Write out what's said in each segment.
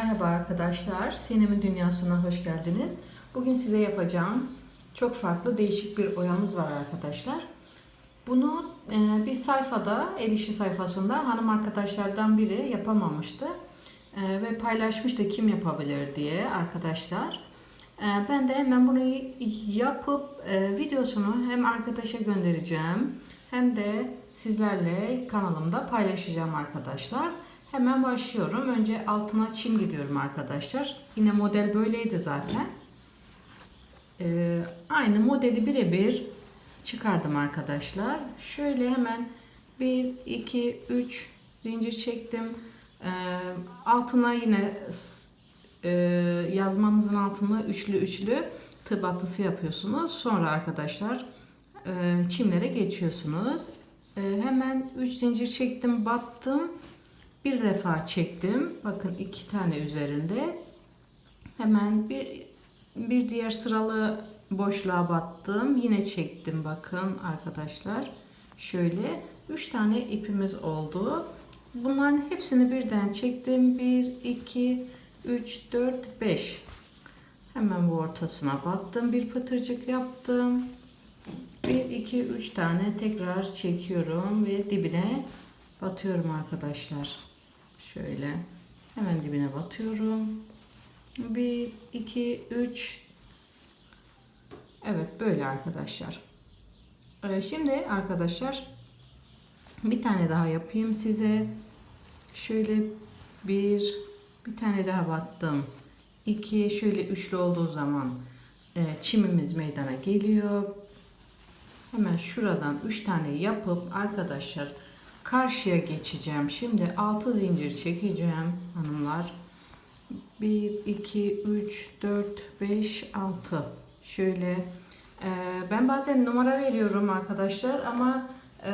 Merhaba arkadaşlar, Sinem'in dünyasına hoş geldiniz. Bugün size yapacağım çok farklı değişik bir oyamız var arkadaşlar. Bunu e, bir sayfada, el işi sayfasında hanım arkadaşlardan biri yapamamıştı. E, ve paylaşmıştı kim yapabilir diye arkadaşlar. E, ben de hemen bunu yapıp videosunu hem arkadaşa göndereceğim hem de sizlerle kanalımda paylaşacağım arkadaşlar. Hemen başlıyorum. Önce altına çim gidiyorum arkadaşlar. Yine model böyleydi zaten. Ee, aynı modeli birebir çıkardım arkadaşlar. Şöyle hemen 1, 2, 3 zincir çektim. Ee, altına yine e, yazmanızın altına üçlü üçlü tığ battısı yapıyorsunuz. Sonra arkadaşlar e, çimlere geçiyorsunuz. E, hemen 3 zincir çektim, battım. Bir defa çektim. Bakın iki tane üzerinde. Hemen bir bir diğer sıralı boşluğa battım. Yine çektim bakın arkadaşlar. Şöyle üç tane ipimiz oldu. Bunların hepsini birden çektim. 1 2 3 4 5. Hemen bu ortasına battım. Bir pıtırcık yaptım. 1 2 3 tane tekrar çekiyorum ve dibine batıyorum arkadaşlar. Şöyle hemen dibine batıyorum. 1 2 3 Evet böyle arkadaşlar. Ee, şimdi arkadaşlar bir tane daha yapayım size. Şöyle bir bir tane daha battım. 2 şöyle üçlü olduğu zaman e, çimimiz meydana geliyor. Hemen şuradan 3 tane yapıp arkadaşlar karşıya geçeceğim. Şimdi 6 zincir çekeceğim hanımlar. 1 2 3 4 5 6 şöyle e, ben bazen numara veriyorum arkadaşlar ama e,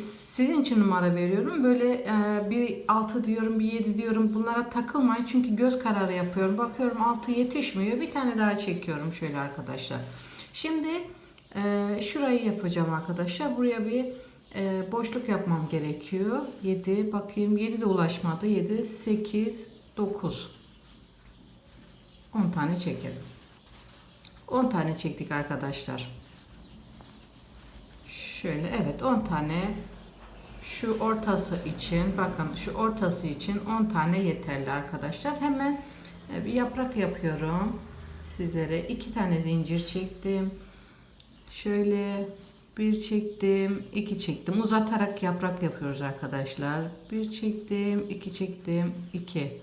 sizin için numara veriyorum. Böyle e, bir 6 diyorum, bir 7 diyorum. Bunlara takılmayın çünkü göz kararı yapıyorum. Bakıyorum 6 yetişmiyor. Bir tane daha çekiyorum şöyle arkadaşlar. Şimdi e, şurayı yapacağım arkadaşlar. Buraya bir e, boşluk yapmam gerekiyor. 7 bakayım 7 de ulaşmadı. 7 8 9 10 tane çekelim. 10 tane çektik arkadaşlar. Şöyle evet 10 tane şu ortası için bakın şu ortası için 10 tane yeterli arkadaşlar. Hemen e, bir yaprak yapıyorum. Sizlere iki tane zincir çektim. Şöyle bir çektim, iki çektim. Uzatarak yaprak yapıyoruz arkadaşlar. Bir çektim, iki çektim, iki.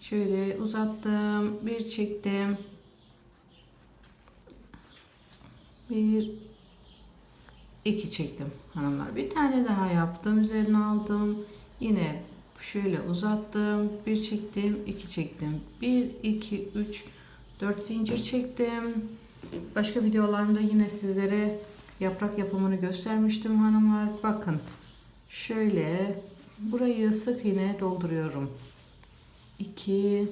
Şöyle uzattım, bir çektim. Bir, iki çektim hanımlar. Bir tane daha yaptım, üzerine aldım. Yine şöyle uzattım, bir çektim, iki çektim. Bir, iki, üç, dört zincir çektim. Başka videolarımda yine sizlere yaprak yapımını göstermiştim hanımlar. Bakın şöyle burayı sık iğne dolduruyorum. 2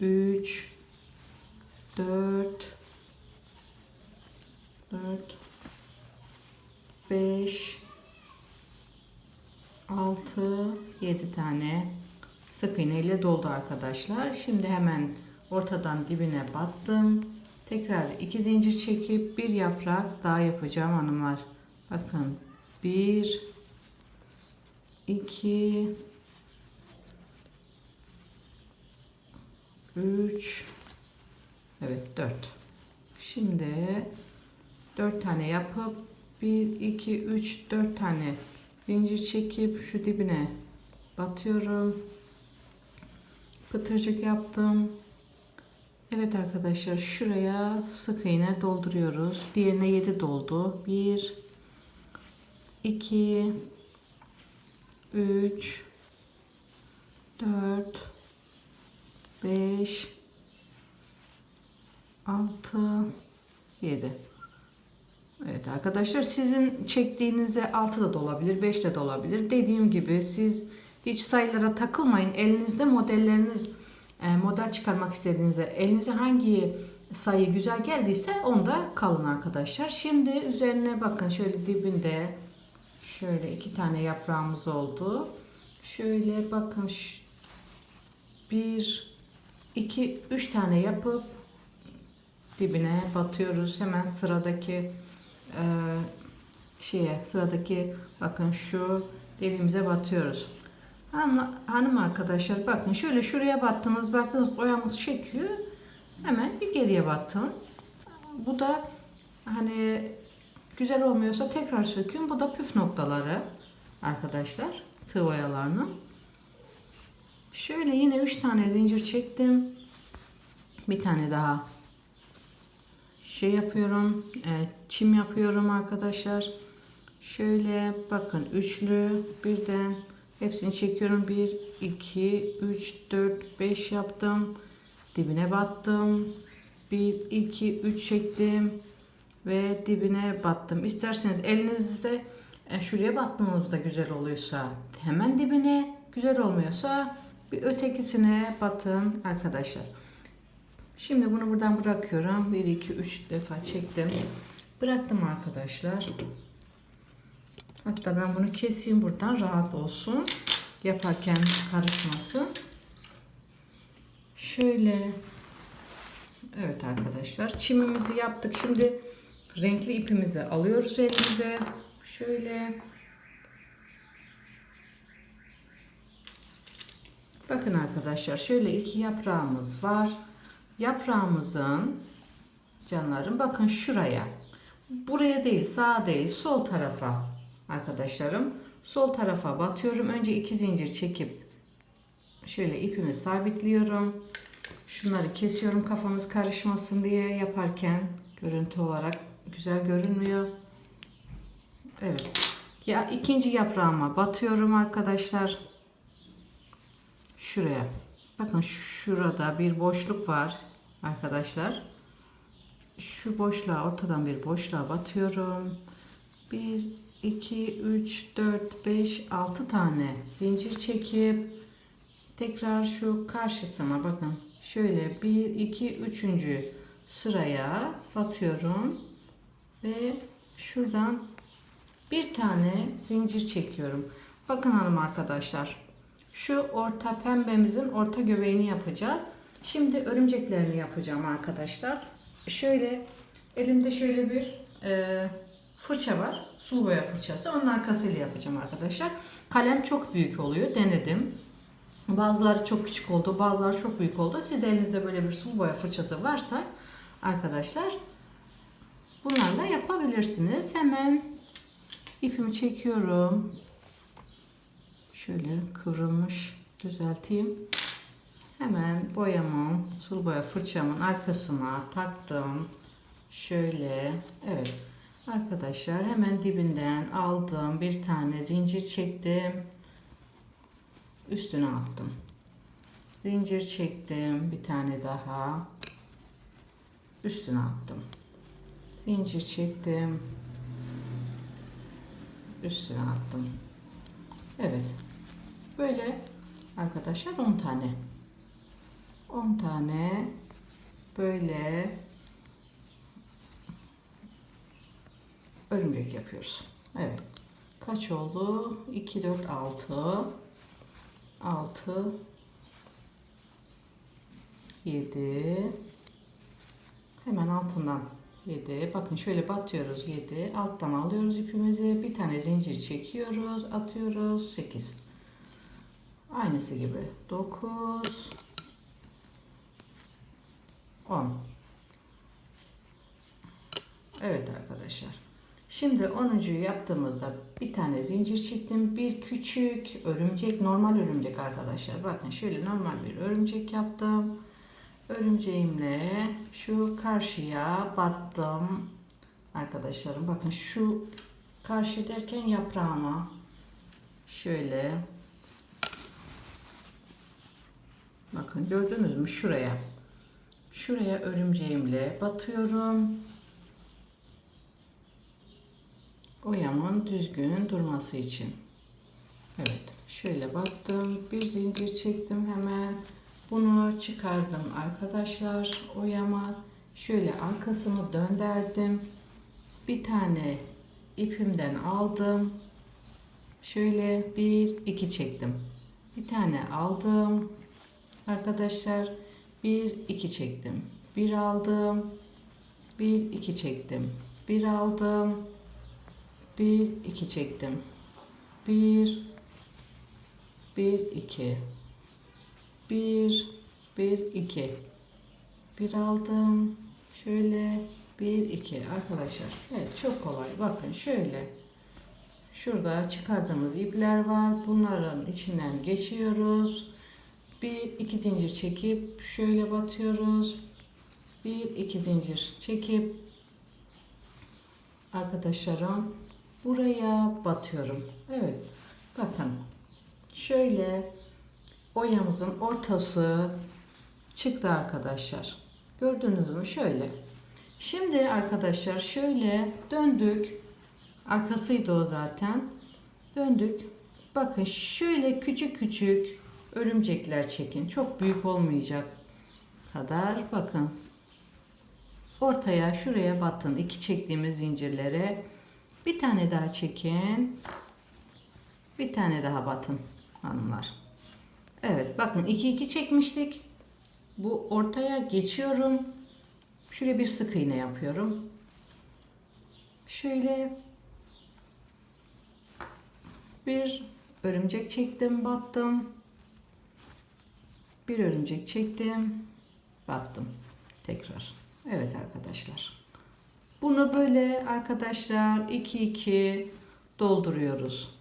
3 4 4 5 6 7 tane sık iğne ile doldu arkadaşlar. Şimdi hemen ortadan dibine battım. Tekrar iki zincir çekip bir yaprak daha yapacağım hanımlar. Bakın bir iki üç evet dört. Şimdi dört tane yapıp bir iki üç dört tane zincir çekip şu dibine batıyorum. Pıtırcık yaptım. Evet arkadaşlar şuraya sık iğne dolduruyoruz. Diğerine 7 doldu. 1 2 3 4 5 6 7 Evet arkadaşlar sizin çektiğinizde 6 da dolabilir 5 de dolabilir. Dediğim gibi siz hiç sayılara takılmayın. Elinizde modelleriniz model çıkarmak istediğinizde elinize hangi sayı güzel geldiyse onda kalın arkadaşlar. Şimdi üzerine bakın şöyle dibinde şöyle iki tane yaprağımız oldu. Şöyle bakın. Bir, iki, üç tane yapıp dibine batıyoruz. Hemen sıradaki e, şeye sıradaki bakın şu deliğimize batıyoruz. Hanım, arkadaşlar bakın şöyle şuraya battınız baktınız oyamız çekiyor. Hemen bir geriye battım. Bu da hani güzel olmuyorsa tekrar sökün. Bu da püf noktaları arkadaşlar. Tığ oyalarının. Şöyle yine 3 tane zincir çektim. Bir tane daha şey yapıyorum. e, çim yapıyorum arkadaşlar. Şöyle bakın üçlü birden hepsini çekiyorum. 1 2 3 4 5 yaptım. Dibine battım. 1 2 3 çektim ve dibine battım. İsterseniz elinizde e, şuraya battığınızda güzel oluyorsa hemen dibine güzel olmuyorsa bir ötekisine batın arkadaşlar. Şimdi bunu buradan bırakıyorum. 1 2 3 defa çektim. Bıraktım arkadaşlar. Hatta ben bunu keseyim buradan rahat olsun. Yaparken karışmasın. Şöyle Evet arkadaşlar çimimizi yaptık. Şimdi renkli ipimizi alıyoruz elimize. Şöyle. Bakın arkadaşlar şöyle iki yaprağımız var. Yaprağımızın canlarım bakın şuraya. Buraya değil sağ değil sol tarafa arkadaşlarım. Sol tarafa batıyorum. Önce iki zincir çekip şöyle ipimi sabitliyorum. Şunları kesiyorum kafamız karışmasın diye yaparken görüntü olarak güzel görünmüyor. Evet. Ya ikinci yaprağıma batıyorum arkadaşlar. Şuraya. Bakın şurada bir boşluk var arkadaşlar. Şu boşluğa ortadan bir boşluğa batıyorum. 1 2 3 4 5 6 tane zincir çekip tekrar şu karşısına bakın şöyle 1 2 3. sıraya batıyorum ve şuradan bir tane zincir çekiyorum. Bakın hanım arkadaşlar. Şu orta pembemizin orta göbeğini yapacağız. Şimdi örümceklerini yapacağım arkadaşlar. Şöyle elimde şöyle bir e, fırça var. Sulu boya fırçası. Onun arkasıyla yapacağım arkadaşlar. Kalem çok büyük oluyor. Denedim. Bazıları çok küçük oldu, bazıları çok büyük oldu. Siz de elinizde böyle bir sulu boya fırçası varsa arkadaşlar bunlarla yapabilirsiniz. Hemen ipimi çekiyorum. Şöyle kıvrılmış düzelteyim. Hemen boyamın, sulu boya fırçamın arkasına taktım. Şöyle, evet. Arkadaşlar hemen dibinden aldım. Bir tane zincir çektim üstüne attım. Zincir çektim. Bir tane daha. Üstüne attım. Zincir çektim. Üstüne attım. Evet. Böyle arkadaşlar 10 tane. 10 tane böyle örümcek yapıyoruz. Evet. Kaç oldu? 2 4 6 6 7 hemen altından 7 bakın şöyle batıyoruz. 7 alttan alıyoruz ipimizi. Bir tane zincir çekiyoruz. Atıyoruz. 8 aynısı gibi. 9 10 Evet arkadaşlar Şimdi 10'uncuyu yaptığımızda bir tane zincir çektim. Bir küçük örümcek, normal örümcek arkadaşlar. Bakın şöyle normal bir örümcek yaptım. Örümceğimle şu karşıya battım. Arkadaşlarım bakın şu karşı derken yaprağıma şöyle bakın gördünüz mü şuraya şuraya örümceğimle batıyorum. Oyamın düzgün durması için. Evet şöyle battım bir zincir çektim hemen bunu çıkardım arkadaşlar oyama şöyle arkasını döndürdüm bir tane ipimden aldım şöyle bir iki çektim Bir tane aldım. Arkadaşlar bir iki çektim. Bir aldım. Bir iki çektim. Bir aldım. Bir iki çektim. Bir bir iki bir bir iki bir aldım. Şöyle bir iki arkadaşlar. Evet çok kolay. Bakın şöyle. Şurada çıkardığımız ipler var. Bunların içinden geçiyoruz. Bir iki zincir çekip şöyle batıyoruz. Bir iki zincir çekip arkadaşlarım buraya batıyorum. Evet. Bakın. Şöyle oyamızın ortası çıktı arkadaşlar. Gördünüz mü? Şöyle. Şimdi arkadaşlar şöyle döndük. Arkasıydı o zaten. Döndük. Bakın şöyle küçük küçük örümcekler çekin. Çok büyük olmayacak kadar. Bakın. Ortaya şuraya batın. iki çektiğimiz zincirlere. Bir tane daha çekin. Bir tane daha batın hanımlar. Evet bakın 2 2 çekmiştik. Bu ortaya geçiyorum. Şuraya bir sık iğne yapıyorum. Şöyle bir örümcek çektim, battım. Bir örümcek çektim, battım. Tekrar. Evet arkadaşlar. Bunu böyle arkadaşlar 2 2 dolduruyoruz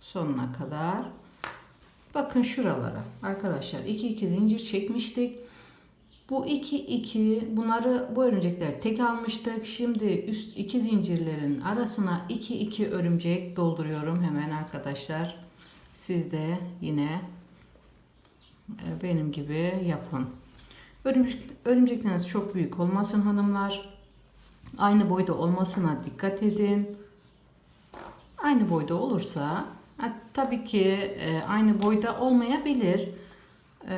sonuna kadar. Bakın şuralara arkadaşlar 2 2 zincir çekmiştik. Bu 2 2 bunları bu örümcekler tek almıştık. Şimdi üst iki zincirlerin arasına 2 2 örümcek dolduruyorum hemen arkadaşlar. Siz de yine e, benim gibi yapın. Örümcek, örümcekleriniz çok büyük olmasın hanımlar. Aynı boyda olmasına dikkat edin. Aynı boyda olursa tabii ki e, aynı boyda olmayabilir. E,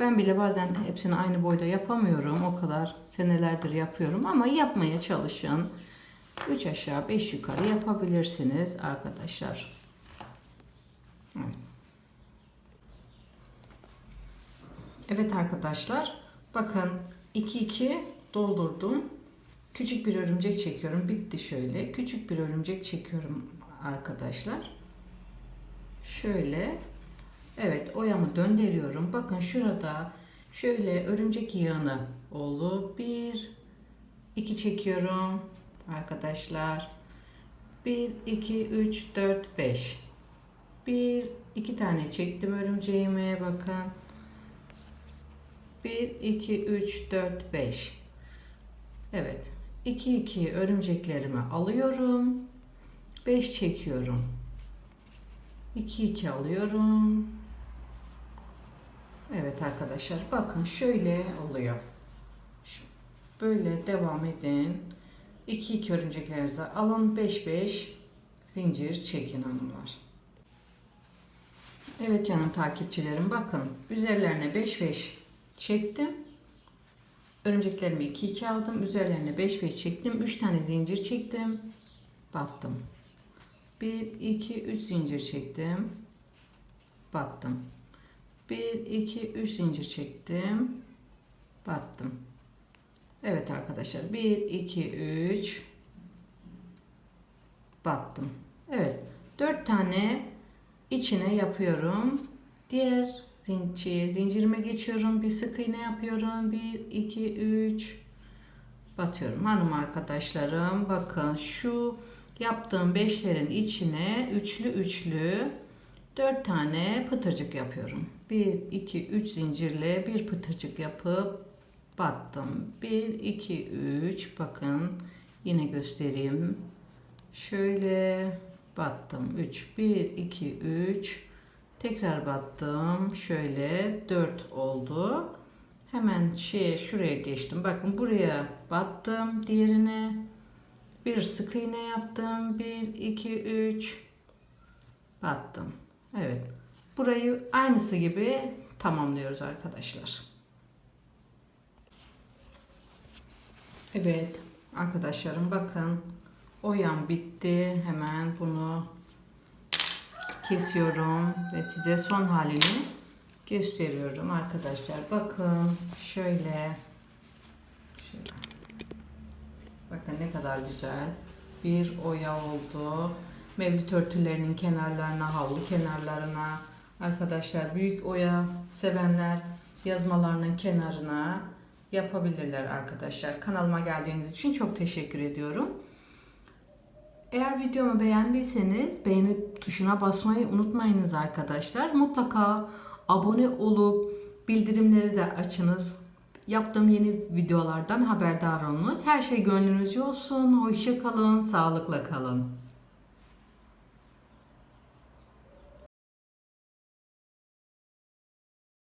ben bile bazen hepsini aynı boyda yapamıyorum. O kadar senelerdir yapıyorum ama yapmaya çalışın. 3 aşağı 5 yukarı yapabilirsiniz arkadaşlar. Evet arkadaşlar bakın 2 2 doldurdum. Küçük bir örümcek çekiyorum. Bitti şöyle. Küçük bir örümcek çekiyorum arkadaşlar. Şöyle. Evet oyamı döndürüyorum. Bakın şurada şöyle örümcek yığını oldu. Bir, iki çekiyorum arkadaşlar. Bir, iki, üç, dört, beş. Bir, iki tane çektim örümceğime bakın. Bir, iki, üç, dört, beş. Evet. 2 2 örümceklerimi alıyorum. 5 çekiyorum. 2 2 alıyorum. Evet arkadaşlar bakın şöyle oluyor. Böyle devam edin. 2 2 örümceklerinizi alın 5 5 zincir çekin hanımlar. Evet canım takipçilerim bakın üzerlerine 5 5 çektim. Örümceklerimi 2 2 aldım. Üzerlerine 5 5 çektim. 3 tane zincir çektim. Battım. 1 2 3 zincir çektim. Battım. 1 2 3 zincir çektim. Battım. Evet arkadaşlar 1 2 3 battım. Evet. 4 tane içine yapıyorum. Diğer zincir, zincirime geçiyorum. Bir sık iğne yapıyorum. 1 2 3 batıyorum. Hanım arkadaşlarım bakın şu yaptığım beşlerin içine üçlü üçlü 4 tane pıtırcık yapıyorum. 1 2 3 zincirle bir pıtırcık yapıp battım. 1 2 3 bakın yine göstereyim. Şöyle battım. 3 1 2 3 tekrar battım. Şöyle 4 oldu. Hemen şeye şuraya geçtim. Bakın buraya battım diğerine. Bir sık iğne yaptım. 1 2 3 battım. Evet. Burayı aynısı gibi tamamlıyoruz arkadaşlar. Evet arkadaşlarım bakın o yan bitti. Hemen bunu kesiyorum ve size son halini gösteriyorum arkadaşlar. Bakın şöyle. Şöyle. Bakın ne kadar güzel bir oya oldu. Mevlüt örtülerinin kenarlarına, havlu kenarlarına arkadaşlar büyük oya sevenler yazmalarının kenarına yapabilirler arkadaşlar. Kanalıma geldiğiniz için çok teşekkür ediyorum. Eğer videomu beğendiyseniz beğeni tuşuna basmayı unutmayınız arkadaşlar. Mutlaka abone olup bildirimleri de açınız. Yaptığım yeni videolardan haberdar olunuz. Her şey gönlünüzce olsun. Hoşça kalın, sağlıkla kalın.